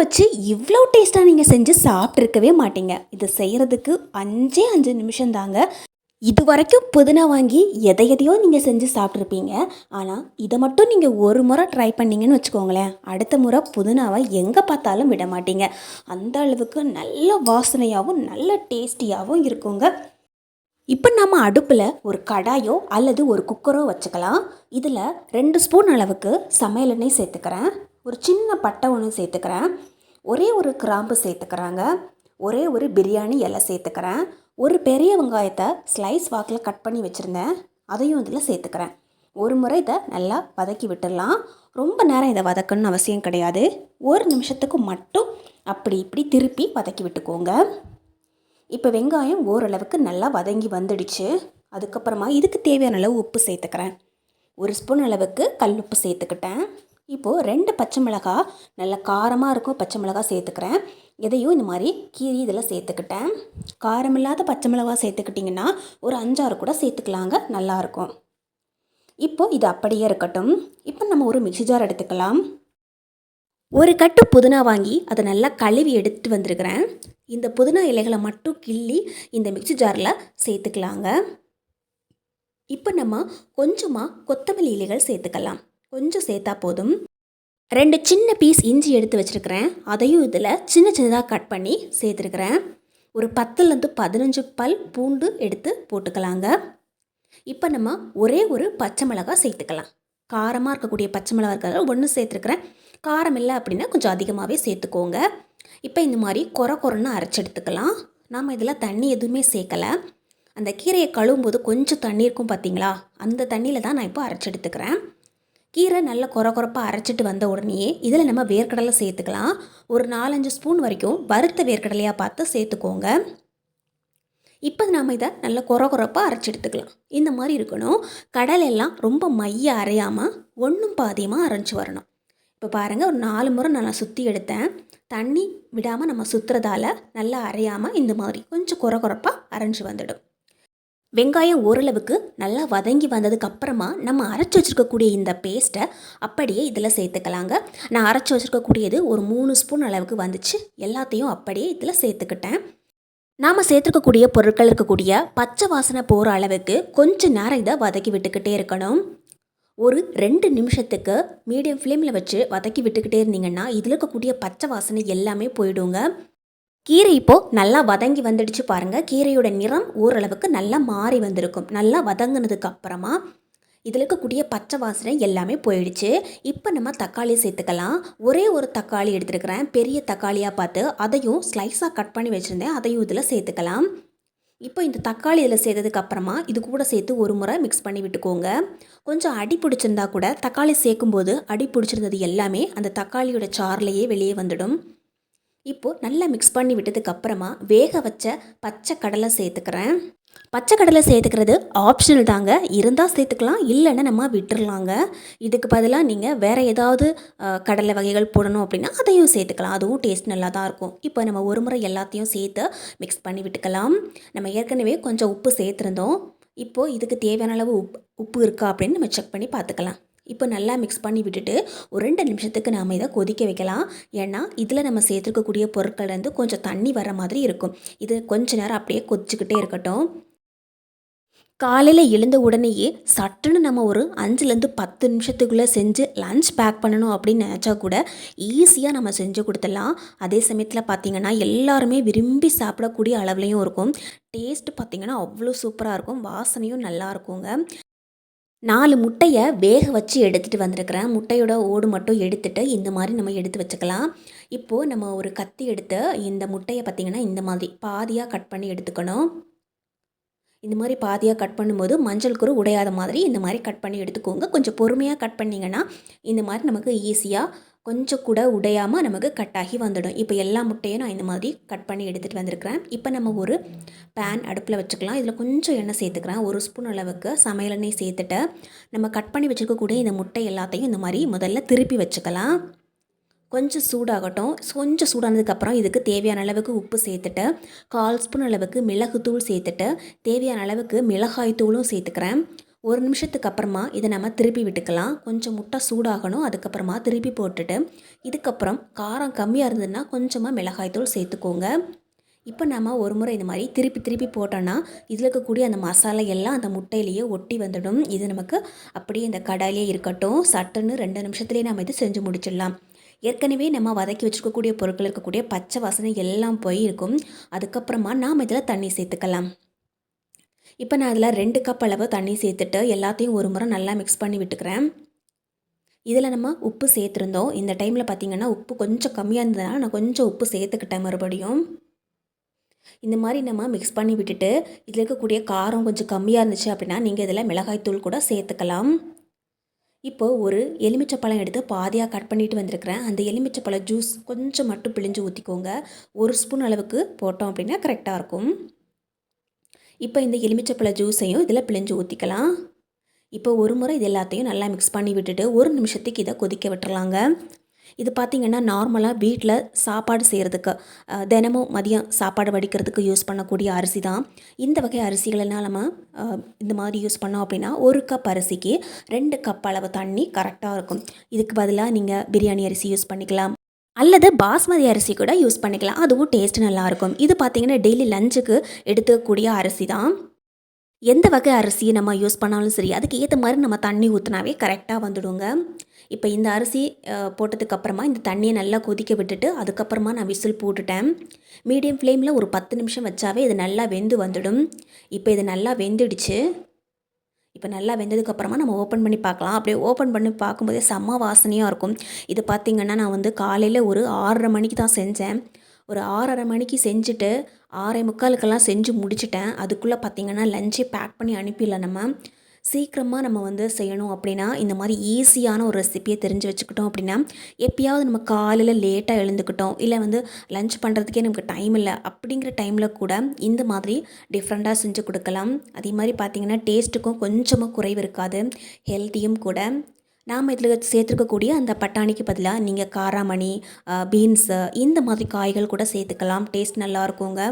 வச்சு இவ்வளோ டேஸ்ட்டாக நீங்கள் செஞ்சு சாப்பிட்ருக்கவே மாட்டீங்க. இது செய்கிறதுக்கு அஞ்சே அஞ்சு நிமிஷம் தாங்க. இது வரைக்கும் புதினா வாங்கி எதை எதையோ நீங்கள் செஞ்சு சாப்பிட்ருப்பீங்க ஆனால் இதை மட்டும் நீங்கள் ஒரு முறை ட்ரை பண்ணீங்கன்னு வச்சுக்கோங்களேன். அடுத்த முறை புதினாவை எங்கே பார்த்தாலும் விட மாட்டீங்க. அந்த அளவுக்கு நல்ல வாசனையாகவும் நல்ல டேஸ்டியாகவும் இருக்குங்க. இப்போ நம்ம அடுப்பில் ஒரு கடாயோ அல்லது ஒரு குக்கரோ வச்சுக்கலாம். இதில் ரெண்டு ஸ்பூன் அளவுக்கு சமையல் எண்ணெய் சேர்த்துக்கிறேன். ஒரு சின்ன பட்டை ஒன்று சேர்த்துக்கிறேன். ஒரே ஒரு கிராம்பு சேர்த்துக்கிறாங்க. ஒரே ஒரு பிரியாணி இலை சேர்த்துக்கிறேன். ஒரு பெரிய வெங்காயத்தை ஸ்லைஸ் வாக்கில் கட் பண்ணி வச்சுருந்தேன். அதையும் இதில் சேர்த்துக்கிறேன். ஒரு முறை இதை நல்லா வதக்கி விட்டுடலாம். ரொம்ப நேரம் இதை வதக்கணும்னு அவசியம் கிடையாது. ஒரு நிமிஷத்துக்கு மட்டும் அப்படி இப்படி திருப்பி வதக்கி விட்டுக்கோங்க. இப்போ வெங்காயம் ஓரளவுக்கு நல்லா வதங்கி வந்துடுச்சு. அதுக்கப்புறமா இதுக்கு தேவையான அளவு உப்பு சேர்த்துக்கிறேன். ஒரு ஸ்பூன் அளவுக்கு கல் உப்பு சேர்த்துக்கிட்டேன். இப்போது ரெண்டு பச்சை மிளகாய் நல்ல காரமாக இருக்கும் பச்சை மிளகாய் சேர்த்துக்கிறேன். இதையும் இந்த மாதிரி கீரி இதில் சேர்த்துக்கிட்டேன். காரமில்லாத பச்சை மிளகாய் சேர்த்துக்கிட்டிங்கன்னா ஒரு அஞ்சாறு கூட சேர்த்துக்கலாங்க நல்லாயிருக்கும் இப்போது இது அப்படியே இருக்கட்டும். இப்போ நம்ம ஒரு மிக்ஸி ஜார் எடுத்துக்கலாம். ஒரு கட்டு புதினா வாங்கி அதை நல்லா கழுவி எடுத்துட்டு வந்திருக்கிறேன். இந்த புதினா இலைகளை மட்டும் கிள்ளி இந்த மிக்ஸி ஜாரில் சேர்த்துக்கலாங்க. இப்போ நம்ம கொஞ்சமாக கொத்தமல்லி இலைகள் சேர்த்துக்கலாம். கொஞ்சம் சேர்த்தா போதும். ரெண்டு சின்ன பீஸ் இஞ்சி எடுத்து வச்சுருக்கிறேன். அதையும் இதில் சின்ன சின்னதாக கட் பண்ணி சேர்த்துருக்குறேன். ஒரு பத்துலேருந்து பதினஞ்சு பல் பூண்டு எடுத்து போட்டுக்கலாங்க. இப்போ நம்ம ஒரே ஒரு பச்சை மிளகாய் சேர்த்துக்கலாம். காரமாக இருக்கக்கூடிய பச்சை மிளகா இருக்கிறதால ஒன்று சேர்த்துருக்குறேன். காரம் இல்லை அப்படின்னா கொஞ்சம் அதிகமாகவே சேர்த்துக்கோங்க. இப்போ இந்த மாதிரி கொர கொரன்னு அரைச்சி எடுத்துக்கலாம். நாம் இதில் தண்ணி எதுவுமே சேர்க்கலை. அந்த கீரையை கழுவும் போது கொஞ்சம் தண்ணி இருக்கும் பார்த்தீங்களா அந்த தண்ணியில் தான் நான் இப்போ அரைச்சி எடுத்துக்கிறேன். கீரை நல்லா கொர கொரப்பாக அரைச்சிட்டு வந்த உடனேயே இதில் நம்ம வேர்க்கடலை சேர்த்துக்கலாம். ஒரு நாலஞ்சு ஸ்பூன் வரைக்கும் வறுத்த வேர்க்கடலையாக பார்த்து சேர்த்துக்கோங்க. இப்போ நாம் இதை நல்லா கொர கொரப்பாக அரைச்சி எடுத்துக்கலாம். இந்த மாதிரி இருக்கணும். கடலெல்லாம் ரொம்ப மைய அரையாமல் ஒன்றும் பாதியமாக அரைஞ்சி வரணும். இப்போ பாருங்கள் ஒரு நாலு முறை நான் சுற்றி எடுத்தேன். தண்ணி விடாமல் நம்ம சுற்றுறதால நல்லா அரையாமல் இந்த மாதிரி கொஞ்சம் கொர கொரப்பாக அரைஞ்சி வந்துடும். வெங்காயம் ஓரளவுக்கு நல்லா வதங்கி வந்ததுக்கு அப்புறமா நம்ம அரைச்சி வச்சுருக்கக்கூடிய இந்த பேஸ்ட்டை அப்படியே இதில் சேர்த்துக்கலாங்க. நான் அரைச்சி வச்சுருக்கக்கூடியது ஒரு மூணு ஸ்பூன் அளவுக்கு வந்துச்சு. எல்லாத்தையும் அப்படியே இதில் சேர்த்துக்கிட்டேன். நாம் சேர்த்துருக்கக்கூடிய பொருட்கள் இருக்கக்கூடிய பச்சை வாசனை போகிற அளவுக்கு கொஞ்சம் நேரம் இதை வதக்கி விட்டுக்கிட்டே இருக்கணும். ஒரு ரெண்டு நிமிஷத்துக்கு மீடியம் ஃப்ளேமில் வச்சு வதக்கி விட்டுக்கிட்டே இருந்தீங்கன்னா இதில் இருக்கக்கூடிய பச்சை வாசனை எல்லாமே போயிடுங்க. கீரை இப்போது நல்லா வதங்கி வந்துடுச்சு பாருங்கள் கீரையோட நிறம் ஓரளவுக்கு நல்லா மாறி வந்திருக்கும். நல்லா வதங்கினதுக்கு அப்புறமா இதில் இருக்கக்கூடிய பச்சை வாசனை எல்லாமே போயிடுச்சு. இப்போ நம்ம தக்காளி சேர்த்துக்கலாம். ஒரே ஒரு தக்காளி எடுத்துருக்கிறேன். பெரிய தக்காளியாக பார்த்து அதையும் ஸ்லைஸாக கட் பண்ணி வச்சுருந்தேன். அதையும் இதில் சேர்த்துக்கலாம். இப்போ இந்த தக்காளி இதில் சேர்த்ததுக்கு அப்புறமா இது கூட சேர்த்து ஒரு முறை மிக்ஸ் பண்ணி விட்டுக்கோங்க. கொஞ்சம் அடி பிடிச்சிருந்தா கூட தக்காளி சேர்க்கும்போது அடி பிடிச்சிருந்தது எல்லாமே அந்த தக்காளியோட சார்லேயே வெளியே வந்துடும். இப்போது நல்லா மிக்ஸ் பண்ணி விட்டதுக்கு அப்புறமா வேக வச்ச பச்சை கடலை சேர்த்துக்கிறேன். பச்சை கடலை சேர்த்துக்கிறது ஆப்ஷனல் தாங்க. இருந்தால் சேர்த்துக்கலாம் இல்லைன்னா நம்ம விட்டுறலாங்க. இதுக்கு பதிலாக நீங்கள் வேறு ஏதாவது கடலை வகைகள் போடணும் அப்படின்னா அதையும் சேர்த்துக்கலாம். அதுவும் டேஸ்ட் நல்லா தான் இருக்கும். இப்போ நம்ம ஒரு முறை எல்லாத்தையும் சேர்த்து மிக்ஸ் பண்ணி விட்டுக்கலாம். நம்ம ஏற்கனவே கொஞ்சம் உப்பு சேர்த்துருந்தோம். இப்போது இதுக்கு தேவையான அளவு உப்பு உப்பு இருக்கா அப்படின்னு நம்ம செக் பண்ணி பார்த்துக்கலாம். இப்போ நல்லா மிக்ஸ் பண்ணி விட்டுட்டு ஒரு ரெண்டு நிமிஷத்துக்கு நாம் இதை கொதிக்க வைக்கலாம். ஏன்னா இதில் நம்ம சேர்த்துருக்கக்கூடிய பொருட்கள் வந்து கொஞ்சம் தண்ணி வர மாதிரி இருக்கும். இது கொஞ்ச நேரம் அப்படியே கொதிச்சுக்கிட்டே இருக்கட்டும். காலையில் எழுந்த உடனேயே சட்டுன்னு நம்ம ஒரு அஞ்சுலேருந்து பத்து நிமிஷத்துக்குள்ளே செஞ்சு லஞ்ச் பேக் பண்ணணும் அப்படின்னு நினச்சா கூட ஈஸியாக நம்ம செஞ்சு கொடுத்துடலாம். அதே சமயத்தில் பார்த்திங்கன்னா எல்லாருமே விரும்பி சாப்பிடக்கூடிய அளவுலேயும் இருக்கும். டேஸ்ட் பார்த்திங்கன்னா அவ்வளோ சூப்பராக இருக்கும். வாசனையும் நல்லா இருக்குங்க. நாலு முட்டையை வேக வச்சு எடுத்துகிட்டு வந்திருக்கிறேன். முட்டையோட ஓடு மட்டும் எடுத்துட்டு இந்த மாதிரி நம்ம எடுத்து வச்சுக்கலாம். இப்போது நம்ம ஒரு கத்தி எடுத்து இந்த முட்டையை பார்த்திங்கன்னா இந்த மாதிரி பாதியாக கட் பண்ணி எடுத்துக்கணும். இந்த மாதிரி பாதியாக கட் பண்ணும்போது மஞ்சள் குரு உடையாத மாதிரி இந்த மாதிரி கட் பண்ணி எடுத்துக்கோங்க. கொஞ்சம் பொறுமையாக கட் பண்ணிங்கன்னா இந்த மாதிரி நமக்கு ஈஸியாக கொஞ்சம் கூட உடையாமல் நமக்கு கட் ஆகி வந்துடும். இப்போ எல்லா முட்டையும் நான் இந்த மாதிரி கட் பண்ணி எடுத்துகிட்டு வந்திருக்கிறேன். இப்போ நம்ம ஒரு பேன் அடுப்பில் வச்சுக்கலாம். இதில் கொஞ்சம் எண்ணெய் சேர்த்துக்கிறேன். ஒரு ஸ்பூன் அளவுக்கு சமையல் எண்ணெய் சேர்த்துட்டு நம்ம கட் பண்ணி வச்சுருக்கக்கூடிய இந்த முட்டை எல்லாத்தையும் இந்த மாதிரி முதல்ல திருப்பி வச்சுக்கலாம். கொஞ்சம் சூடாகட்டும். கொஞ்சம் சூடானதுக்கப்புறம் இதுக்கு தேவையான அளவுக்கு உப்பு சேர்த்துட்டு கால் ஸ்பூன் அளவுக்கு மிளகுத்தூள் சேர்த்துட்டு தேவையான அளவுக்கு மிளகாய் தூளும் சேர்த்துக்கிறேன். ஒரு நிமிஷத்துக்கு அப்புறமா இதை நம்ம திருப்பி விட்டுக்கலாம். கொஞ்சம் முட்டை சூடாகணும். அதுக்கப்புறமா திருப்பி போட்டுட்டு இதுக்கப்புறம் காரம் கம்மியாக இருந்ததுன்னா கொஞ்சமாக மிளகாய்த்தூள் சேர்த்துக்கோங்க. இப்போ நம்ம ஒரு முறை இந்த மாதிரி திருப்பி திருப்பி போட்டோன்னா இதில் இருக்கக்கூடிய அந்த மசாலா எல்லாம் அந்த முட்டையிலேயே ஒட்டி வந்துடும். இது நமக்கு அப்படியே இந்த கடாயிலே இருக்கட்டும் சட்டுன்னு ரெண்டு நிமிஷத்துலேயே நம்ம இது செஞ்சு முடிச்சிடலாம். ஏற்கனவே நம்ம வதக்கி வச்சுருக்கக்கூடிய பொருட்கள் இருக்கக்கூடிய பச்சை வாசனை எல்லாம் போய் இருக்கும் அதுக்கப்புறமா நாம் இதில் தண்ணி சேர்த்துக்கலாம். இப்போ நான் அதில் ரெண்டு கப் அளவு தண்ணி சேர்த்துட்டு எல்லாத்தையும் ஒரு முறை நல்லா மிக்ஸ் பண்ணி விட்டுக்கிறேன். இதில் நம்ம உப்பு சேர்த்துருந்தோம். இந்த டைமில் பார்த்திங்கன்னா உப்பு கொஞ்சம் கம்மியாக இருந்ததுனால நான் கொஞ்சம் உப்பு சேர்த்துக்கிட்டேன் மறுபடியும். இந்த மாதிரி நம்ம மிக்ஸ் பண்ணி விட்டுட்டு இதில் இருக்கக்கூடிய காரம் கொஞ்சம் கம்மியாக இருந்துச்சு அப்படின்னா நீங்கள் இதில் மிளகாய்த்தூள் கூட சேர்த்துக்கலாம். இப்போது ஒரு எலுமிச்சப்பழம் எடுத்து பாதியாக கட் பண்ணிட்டு வந்திருக்கிறேன். அந்த எலுமிச்சப்பழம் ஜூஸ் கொஞ்சம் மட்டும் பிழிஞ்சு ஊற்றிக்கோங்க ஒரு ஸ்பூன் அளவுக்கு போட்டோம் அப்படின்னா கரெக்டாக இருக்கும். இப்போ இந்த எலுமிச்சப்பழ ஜூஸையும் இதில் பிழிஞ்சு ஊற்றிக்கலாம் இப்போ ஒரு முறை இது எல்லாத்தையும் நல்லா மிக்ஸ் பண்ணி விட்டுட்டு ஒரு நிமிஷத்துக்கு இதை கொதிக்க விட்டுறலாங்க. இது பார்த்திங்கன்னா நார்மலாக வீட்டில் சாப்பாடு செய்கிறதுக்கு தினமும் மதியம் சாப்பாடு வடிக்கிறதுக்கு யூஸ் பண்ணக்கூடிய அரிசி தான். இந்த வகை அரிசிகளெல்லாம் நம்ம இந்த மாதிரி யூஸ் பண்ணோம் அப்படின்னா ஒரு கப் அரிசிக்கு ரெண்டு கப் அளவு தண்ணி கரெக்டாக இருக்கும். இதுக்கு பதிலாக நீங்கள் பிரியாணி அரிசி யூஸ் பண்ணிக்கலாம். அல்லது பாஸ்மதி அரிசி கூட யூஸ் பண்ணிக்கலாம். அதுவும் டேஸ்ட் நல்லாயிருக்கும். இது பார்த்திங்கன்னா டெய்லி லஞ்சுக்கு எடுத்துக்கக்கூடிய அரிசி தான். எந்த வகை அரிசியை நம்ம யூஸ் பண்ணாலும் சரி அதுக்கு ஏற்ற மாதிரி நம்ம தண்ணி ஊற்றினாவே கரெக்டாக வந்துடுங்க. இப்போ இந்த அரிசி போட்டதுக்கப்புறமா இந்த தண்ணியை நல்லா கொதிக்க விட்டுட்டு அதுக்கப்புறமா நான் விசில் போட்டுட்டேன். மீடியம் ஃப்ளேமில் ஒரு பத்து நிமிஷம் வச்சாவே இது நல்லா வெந்து வந்துடும். இப்போ இது நல்லா வெந்துடுச்சு. இப்போ நல்லா வெந்ததுக்கப்புறமா நம்ம ஓப்பன் பண்ணி பார்க்கலாம். அப்படியே ஓப்பன் பண்ணி பார்க்கும்போதே செம்ம வாசனையாக இருக்கும். இது பார்த்திங்கன்னா நான் வந்து காலையில் ஒரு ஆறரை மணிக்கு தான் செஞ்சேன். ஒரு ஆறரை மணிக்கு செஞ்சுட்டு ஆறே முக்காலுக்கெல்லாம் செஞ்சு முடிச்சிட்டேன். அதுக்குள்ளே பார்த்திங்கன்னா லஞ்சே பேக் பண்ணி அனுப்பிடல நம்ம. சீக்கிரமாக நம்ம வந்து செய்யணும் அப்படின்னா இந்த மாதிரி ஈஸியான ஒரு ரெசிபியை தெரிஞ்சு வச்சுக்கிட்டோம் அப்படின்னா எப்பயாவது நம்ம காலையில் லேட்டாக எழுந்துக்கிட்டோம் இல்லை வந்து லஞ்ச் பண்ணுறதுக்கே நமக்கு டைம் இல்லை அப்படிங்கிற டைமில் கூட இந்த மாதிரி டிஃப்ரெண்ட்டாக செஞ்சு கொடுக்கலாம். அதே மாதிரி பார்த்திங்கன்னா டேஸ்ட்டுக்கும் கொஞ்சமாக குறைவு இருக்காது ஹெல்த்தியும் கூட. நாம் இதில் சேர்த்துருக்கக்கூடிய அந்த பட்டாணிக்கு பதிலாக நீங்கள் காராமணி பீன்ஸு இந்த மாதிரி காய்கள் கூட சேர்த்துக்கலாம். டேஸ்ட் நல்லா இருக்குங்க.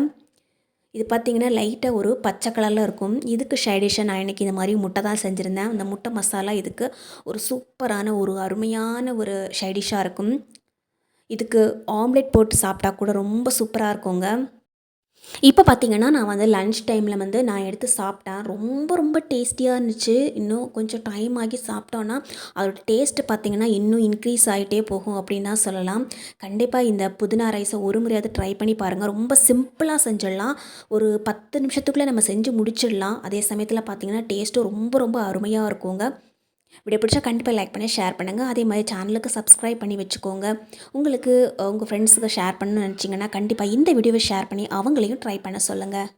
இது பார்த்தீங்கன்னா லைட்டாக ஒரு பச்சை கலரில் இருக்கும். இதுக்கு ஷைடிஷாக நான் இன்றைக்கி இந்த மாதிரி முட்டை தான் செஞ்சுருந்தேன். அந்த முட்டை மசாலா இதுக்கு ஒரு சூப்பரான ஒரு அருமையான ஒரு ஷைடிஷாக இருக்கும். இதுக்கு ஆம்லெட் போட்டு சாப்பிட்டா கூட ரொம்ப சூப்பராக இருக்குங்க. இப்போ பார்த்திங்கன்னா நான் வந்து லன்ச் டைமில் வந்து நான் எடுத்து சாப்பிட்டேன். ரொம்ப ரொம்ப டேஸ்டியாக இருந்துச்சு. இன்னும் கொஞ்சம் டைம் ஆகி சாப்பிட்டோன்னா அதோட டேஸ்ட்டு பார்த்தீங்கன்னா இன்னும் இன்க்ரீஸ் ஆகிட்டே போகும் அப்படின்னு தான் சொல்லலாம். கண்டிப்பாக இந்த புதினா ரைஸை ஒரு முறையாவது ட்ரை பண்ணி பாருங்கள் ரொம்ப சிம்பிளாக செஞ்சிடலாம். ஒரு பத்து நிமிஷத்துக்குள்ளே நம்ம செஞ்சு முடிச்சிடலாம். அதே சமயத்தில் பார்த்தீங்கன்னா டேஸ்ட்டும் ரொம்ப ரொம்ப அருமையாக இருக்குங்க. வீடியோ பிடிச்சா கண்டிப்பாக லைக் பண்ணி ஷேர் பண்ணுங்கள் அதே மாதிரி சேனலுக்கு சப்ஸ்கிரைப் பண்ணி வச்சுக்கோங்க. உங்களுக்கு உங்கள் ஃப்ரெண்ட்ஸுக்கு ஷேர் பண்ணணும்னு நினச்சிங்கன்னா கண்டிப்பாக இந்த வீடியோவை ஷேர் பண்ணி அவங்களையும் ட்ரை பண்ண சொல்லுங்கள்